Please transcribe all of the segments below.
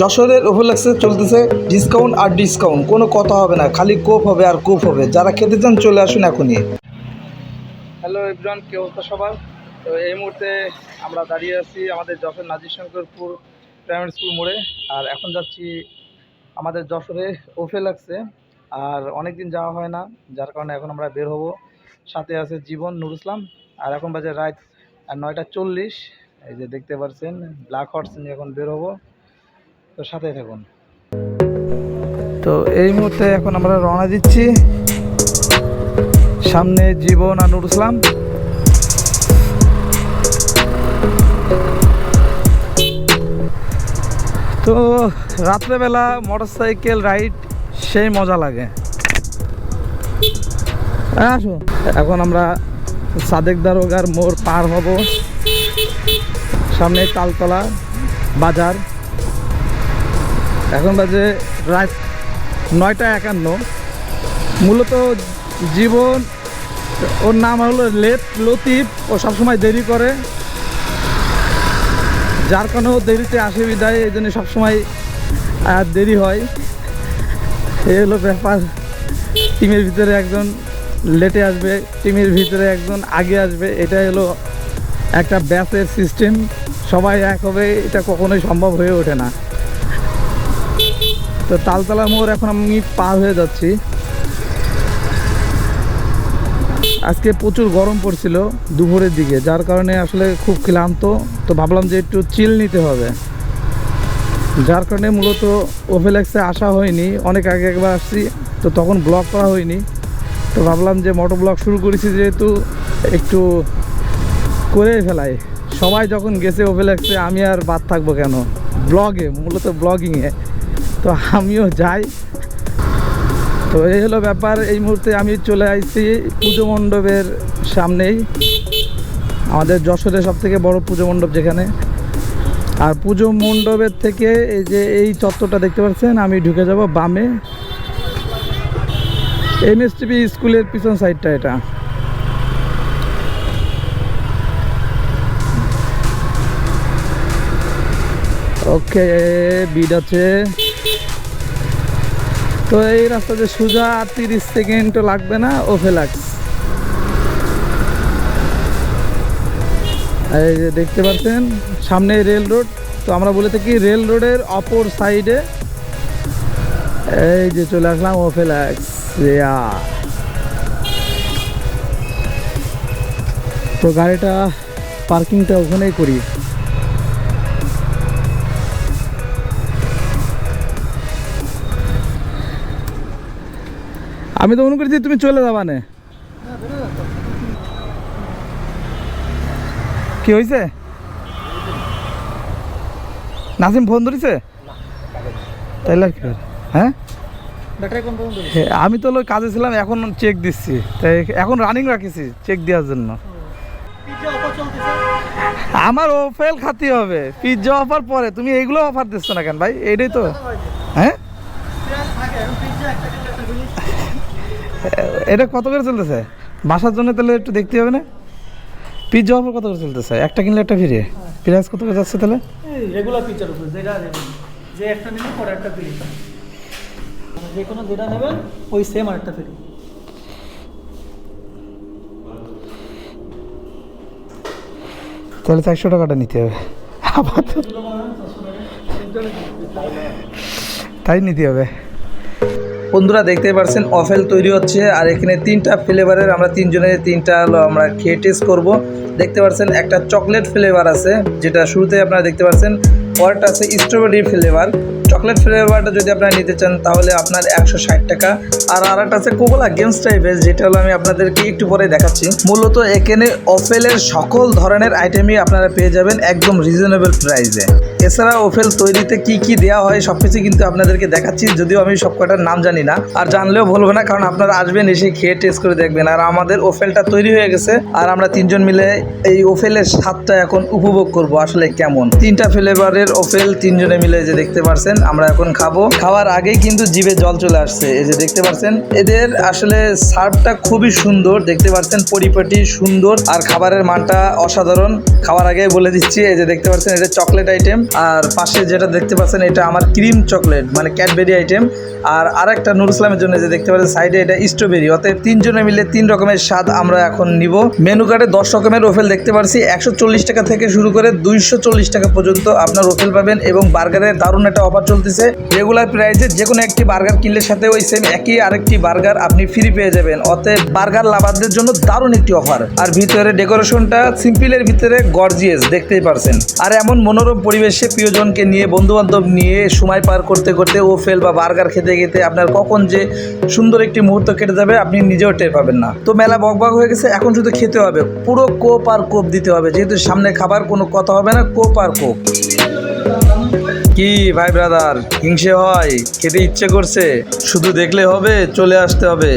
যশোরের ওভেলাক্সে চলতেছে ডিসকাউন্ট আর ডিসকাউন্ট কোনো কথা হবে না, খালি কোপ হবে আর কোপ হবে। যারা খেতে চান, চলে আসুন এখনই। হ্যালো এভরিওয়ান কি অবস্থা সবার? তো এই মুহূর্তে আমরা দাঁড়িয়ে আছি আমাদের যশোর নাজির শঙ্করপুর প্রাইমারি স্কুল মোড়ে, আর এখন যাচ্ছি আমাদের যশোরে ওফে লাগছে আর অনেক দিন যাওয়া হয় না, যার কারণে এখন আমরা বের হব। সাথে আছে জীবন নুর ইসলাম। আর এখন বাজে রাত নয়টা চল্লিশ। এই যে দেখতে পাচ্ছেন ব্ল্যাক হর্স নিয়ে এখন বের হব। তো সাথে থাকুন। তো এই মুহূর্তে এখন আমরা রওনা দিচ্ছি সামনে জীবন আর নুর ইসলাম। তো রাত্রেবেলা মোটর সাইকেল রাইড সেই মজা লাগে। হ্যাঁ, আসো। এখন আমরা সাদেক দারোগার মোড় পার হব। সামনে তালতলা বাজার। এখন বাজে রাত নয়টা একান্ন। মূলত জীবন, ওর নাম হলো লেট লতিফ, ও সবসময় দেরি করে। যার কারণে ও দেরিতে আসে বিদায়, এই জন্য সবসময় দেরি হয়। এই হলো ব্যাপার। টিমের ভিতরে একজন লেটে আসবে, টিমের ভিতরে একজন আগে আসবে। এটাই হলো একটা ব্যাসের সিস্টেম সবাই এক হবে, এটা কখনোই সম্ভব হয়ে ওঠে না। তো তালতলা মোড় এখন আমি পার হয়ে যাচ্ছি। আজকে প্রচুর গরম পড়ছিল দুপুরের দিকে, যার কারণে আসলে খুব ক্লান্ত। তো ভাবলাম যে একটু চিল নিতে হবে। যার কারণে মূলত ওভেলেক্সে আসা হয়নি, অনেক আগে একবার আসছি, তো তখন ব্লগ করা হয়নি। তো ভাবলাম যে মোটর ব্লগ শুরু করেছি যেহেতু একটু করে ফেলাই। সবাই যখন গেছে ওভেলেক্সে আমি আর বাদ থাকব কেন? ব্লগে মূলত ব্লগিংয়ে তো আমিও যাই। তো এই হলো ব্যাপার, এই মুহূর্তে আমি চলে আসছি পুজো মণ্ডপের সামনেই। আমাদের যশোরের সব থেকে বড় পুজো মণ্ডপ যেখানে। আর পুজো মণ্ডপের থেকে এই যে এই চত্বরটা দেখতে পাচ্ছেন, আমি ঢুকে যাব বামে। এম এস টিভি স্কুলের পিছন সাইডটা এটা। ওকে, বিড আছে। তো এই রাস্তাতে সোজা তিরিশ সেকেন্ডও লাগবে না ওফেলাক্স এই যে দেখতে পাচ্ছেন, সামনে রেল রোড তো আমরা বলে থাকি রেল রোডের অপর সাইডে এই যে চলে আসলাম ওফেলাক্স তো গাড়িটা পার্কিংটা ওখানেই করি। আমি তো মনে করছি তুমি চলে যাবা না। কি হয়েছে নাসিম ফোন ধরেছে? তাইলে আর কি হ্যাঁ? আমি তো কাজে ছিলাম এখন চেক দিচ্ছি। তাই এখন রানিং রাখিছি চেক দেওয়ার জন্য। আমার ও ফেল খাতি হবে। পিৎজা অফার পরে। তুমি এইগুলো অফার দিচ্ছ না কেন ভাই? এইটাই তো। হ্যাঁ? এটা কত করে চলতেছে? বাসার জন্য তাহলে একটু দেখতে হবে না? পিৎজা অফার কত করে চলতেছে? একটা কিনলে একটা ফিরে। প্রাইস কত করে যাচ্ছে তাহলে? রেগুলার উপরে যেটা যে একটা নেবেন পরে একটা ফ্রি যে কোনো যেটা নেবেন ওই সেম আরেকটা ফ্রি তাহলে চারশো টাকাটা নিতে হবে। আবার তো তাই নিতে হবে। বন্ধুরা দেখতেই পাচ্ছেন অফেল তৈরি হচ্ছে আর এখানে তিনটা ফ্লেভারের আমরা তিনজনের তিনটা আমরা খেয়ে টেস্ট করব। দেখতে পাচ্ছেন একটা চকলেট ফ্লেভার আছে, যেটা শুরুতে আপনারা দেখতে পাচ্ছেন পরেরটা আছে স্ট্রবেরি ফ্লেভার চকলেট ফ্লেভারটা যদি আপনারা নিতে চান, তাহলে আপনার একশো ষাট টাকা। আর আর একটা আছে কোকোলা গেমস টাইপের যেটা হলো আমি আপনাদেরকে একটু পরে দেখাচ্ছি। মূলত এখানে অফেলের সকল ধরনের আইটেমই আপনারা পেয়ে যাবেন একদম রিজনেবল প্রাইসে এছাড়া ওফেল তৈরিতে কি কি দেওয়া হয় সব কিছু কিন্তু আপনাদেরকে দেখাচ্ছি, যদিও আমি সব কটার নাম জানি না। আর জানলেও বলব না, কারণ আপনারা আসবেন এসে খেয়ে টেস্ট করে দেখবেন। আর আমাদের ওফেলটা তৈরি হয়ে গেছে, আর আমরা তিনজন মিলে এই ওফেলের স্বাদটা এখন উপভোগ করব, আসলে কেমন? তিনটা ফ্লেভারের ওফেল তিনজনে মিলে যে দেখতে পারছেন, আমরা এখন খাব। খাওয়ার আগেই কিন্তু জিভে জল চলে আসছে, এই যে দেখতে পাচ্ছেন এদের আসলে সার্ভটা খুবই সুন্দর, দেখতে পাচ্ছেন পরিপাটি, সুন্দর, আর খাবারের মানটা অসাধারণ। খাওয়ার আগে বলে দিচ্ছি, এই যে দেখতে পাচ্ছেন এটা চকলেট আইটেম আর পাশে যেটা দেখতে পাচ্ছেন, এটা আমার ক্রিম চকলেট মানে ক্যাডবেরি আইটেম। আর আরেকটা নুর ইসলামের জন্য যে দেখতে পাচ্ছেন, সাইডে এটা স্ট্রবেরি। অতএব তিনজনে মিলে তিন রকমের স্বাদ আমরা এখন নিব। মেনু কার্ডে দশ রকমের রোফেল দেখতে পাচ্ছি একশো চল্লিশ টাকা থেকে শুরু করে দুইশো চল্লিশ টাকা পর্যন্ত আপনার রোফেল পাবেন এবং বার্গারের দারুণ একটা অফার চলতেছে। রেগুলার প্রাইসে যে কোনো একটি বার্গার কিনলে সাথে ওই সেম একই আরেকটি বার্গার আপনি ফ্রি পেয়ে যাবেন। অতএব বার্গার লাভারদের জন্য দারুণ একটি অফার। আর ভিতরে ডেকোরেশনটা সিম্পলের ভিতরে গর্জিয়াস, দেখতেই পারছেন। আর এমন মনোরম পরিবেশে প্রিয়জনকে নিয়ে বন্ধু বান্ধব নিয়ে সময় পার করতে করতে ওফেল বা বার্গার খেতে খেতে আপনার কখন যে সুন্দর একটি মুহূর্ত কেটে যাবে, আপনি নিজেও টের পাবেন না। তো মেলা বকবক হয়ে গেছে, এখন শুধু খেতে হবে। পুরো কোপ আর কোপ দিতে হবে। যেহেতু সামনে খাবার, কোনো কথা হবে না, কোপ আর কোপ। কি ভাই ব্রাদার হিংসে হয়, খেতে ইচ্ছে করছে। শুধু দেখলে হবে, চলে আসতে হবে।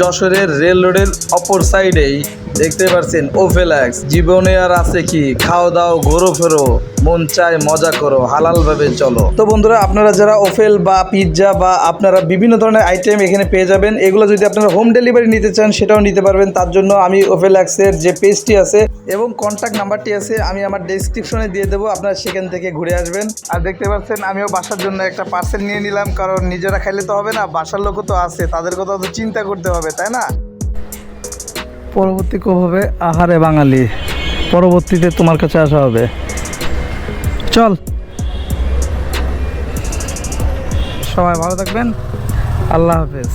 যশোরের রেল রোডের অপর সাইডেই দেখতে পাচ্ছেন ওফেলাক্স জীবনে আর আছে কি? খাও দাও, ঘোরো ফেরো, মন চায় মজা করো হালাল ভাবে চলো। তো বন্ধুরা, আপনারা যারা ওফেল বা পিৎজা বা আপনারা বিভিন্ন ধরনের আইটেম এখানে পেয়ে যাবেন, এগুলো যদি আপনারা হোম ডেলিভারি নিতে চান, সেটাও নিতে পারবেন। তার জন্য আমি ওফেলাক্সের যে পেজটি আছে এবং কন্ট্যাক্ট নাম্বারটি আছে, আমি আমার ডেসক্রিপশনে দিয়ে দেবো, আপনারা সেখান থেকে ঘুরে আসবেন। আর দেখতে পাচ্ছেন, আমিও বাসার জন্য একটা পার্সেল নিয়ে নিলাম, কারণ নিজেরা খাইলে তো হবে না, বাসার লোকও তো আছে, তাদের কথা তো চিন্তা করতে হবে, তাই না? পরবর্তী কব হবে আহারে বাঙালি। পরবর্তীতে তোমার কাছে আসা হবে। চল। সবাই ভালো থাকবেন। আল্লাহ হাফেজ।